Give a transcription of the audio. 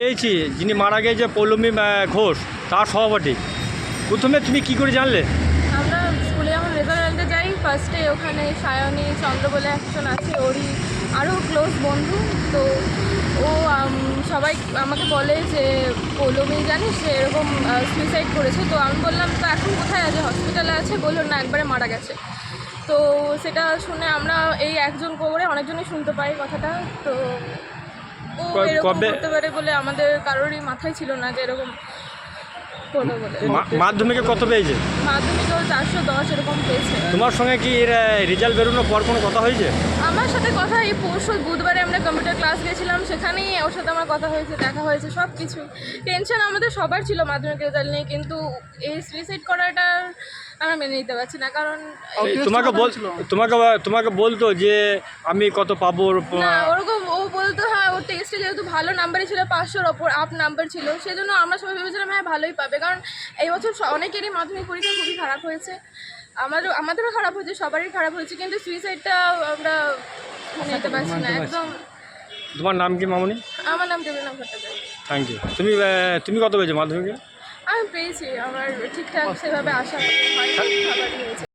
পেয়েছি যিনি মারা গেছে পৌলমী আহ, ঘোষ তার সভাপতি। প্রথমে তুমি কি করে জানলে? আমরা স্কুলে যখন আনতে যাই ফার্স্টে ওখানে সায়নী চন্দ্র বলে একজন আছে ওরই আরও ক্লোজ বন্ধু। তো ও সবাই আমাকে বলে যে পৌলমি জানিস সে এরকম সুইসাইড করেছে। তো আমি বললাম তো এখন কোথায় আছে? হসপিটালে আছে? বলল না একবারে মারা গেছে। তো সেটা শুনে আমরা এই একজন করে অনেকজনই শুনতে পাই কথাটা। তো এরকম কবে- করতে পারে বলে আমাদের কারোরই মাথায় ছিল না যে এরকম করবে বলে। মা- মাধ্যমিকে কত পেয়েছে? মাধ্যমিকেও চারশো দশ এরকম পেয়েছে। তোমার সঙ্গে কি এর রেজাল্ট বেরোনোর পর কোনো কথা হয়েছে? আমার সাথে কথা এই পরশু বুধবারে আমরা কম্পিউটার ক্লাস গেছিলাম সেখানেই ওর সাথে আমার কথা হয়েছে দেখা হয়েছে সব কিছু টেনশন আমাদের সবার ছিল মাধ্যমিক রেজাল্ট নিয়ে কিন্তু এই সুইসাইড করাটা আমরা মেনে নিতে পারছি না কারণ তোমাকে বল তোমাকে তোমাকে বলতো যে আমি কত পাবো না ওরকম বলতো হ্যাঁ ওর টেস্টে যেহেতু ভালো নাম্বারই ছিল পাঁচশোর ওপর আপ নাম্বার ছিল সেজন্য আমরা সবাই ভেবেছিলাম হ্যাঁ ভালোই পাবে। কারণ এই বছর অনেকেরই মাধ্যমিক পরীক্ষা খুবই খারাপ হয়েছে। আমারও আমাদেরও খারাপ হয়েছে সবারই খারাপ হয়েছে কিন্তু সুইসাইডটা আমরা নিতে পারছি না একদম। তোমার নাম কি মামনি? আমার নাম দেবেনা ভট্টাচার্য। থ্যাংক ইউ তুমি তুমি কত পেয়েছ মাধ্যমিকে? আমি পেয়েছি আমার ঠিকঠাক সেভাবে আশা হয়নি হয়েছে।